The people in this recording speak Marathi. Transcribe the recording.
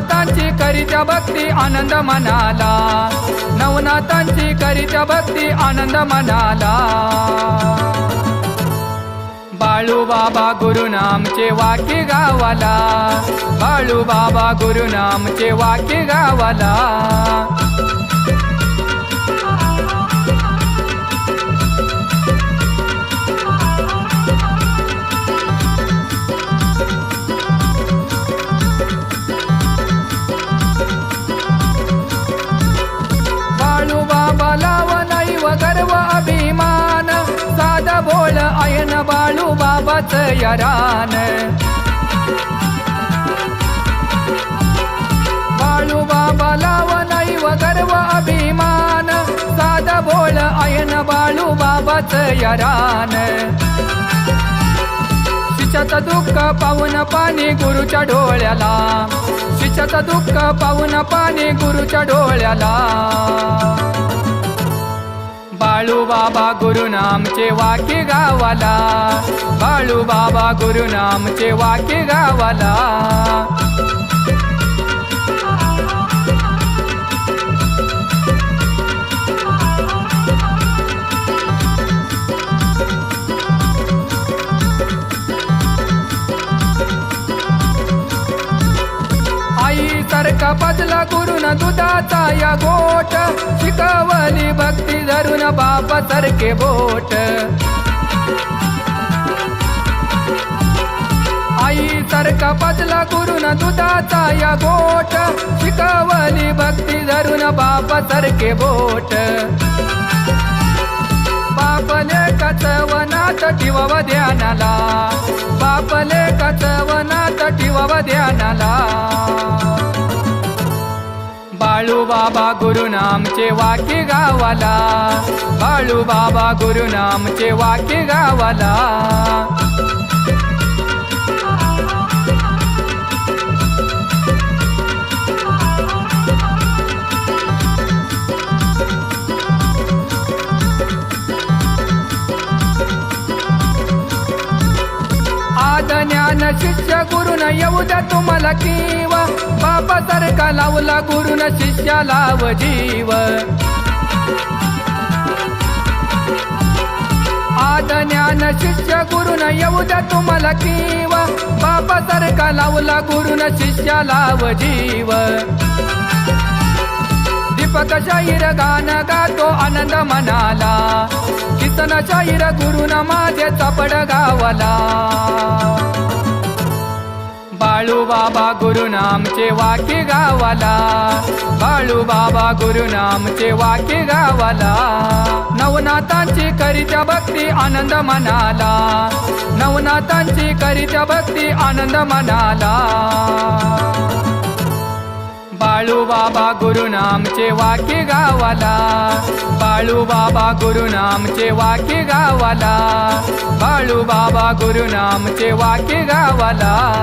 नवनाथांची करीत्या भक्ती आनंद मनाला. नवनाथांची करीत्या भक्ती आनंद मनाला. बाळू बाबा गुरुनामचे वाकी गावाला. बाळू बाबा गुरुनामचे वाकी गावाला. नारायण बाळू बाबाच यरान. बाळू बाबा लाव नैव गर्व अभिमान. साधा बोळ आयन बाळू बाबाच यरान. शिचत दुःख पाहून पाणी गुरुच्या डोळ्याला. शिचत दुःख पाहून पाणी गुरुच्या डोळ्याला. बाळू बाबा गुरुनामचे वाकी गावाला. बाळू बाबा गुरुनामचे वाकी गावाला. आई सारखा बदला गुरुन दुधाचा या गोट शिकवली भक्ती धरून पसरके बोट. आई सारखा बदला गुरुन दुधाचा या गोट शिकवली भक्ती धरून बापा सारखे बोट. बापले कचवनात ठिवव ध्यानाला. बापले कचवनात ठिवव ध्यानाला. बाळू बाबा गुरुनामचे वाकी गावाला. बाळू बाबा गुरुनामचे वाकी गावाला. माझा ज्ञान शिष्य गुरुन येऊ द्या तुम्हाला किव. बाबा सारखा लावला गुरुन शिष्या लाव जीव. आता ज्ञान शिष्य गुरुन येऊ द्या तुम्हाला किव. बाबा सारखा लावला गुरुन शिष्या लाव जीव. दीपक शाहीर गाण गातो आनंद मनाला. किसन शाहीर गुरुन माझे चपड गावाला. बाबा गुरुनामचे वाकी गावाला. बाळू बाबा गुरुनामचे वाकी गावाला. नवनाथांची करीच्या भक्ती आनंद मनाला. नवनाथांची करीच्या भक्ती आनंद मनाला. बाळू बाबा गुरुनामचे वाकी गावाला. बाळू बाबा गुरुनामचे वाकी गावाला. बाळू बाबा गुरुनामचे वाकी गावाला.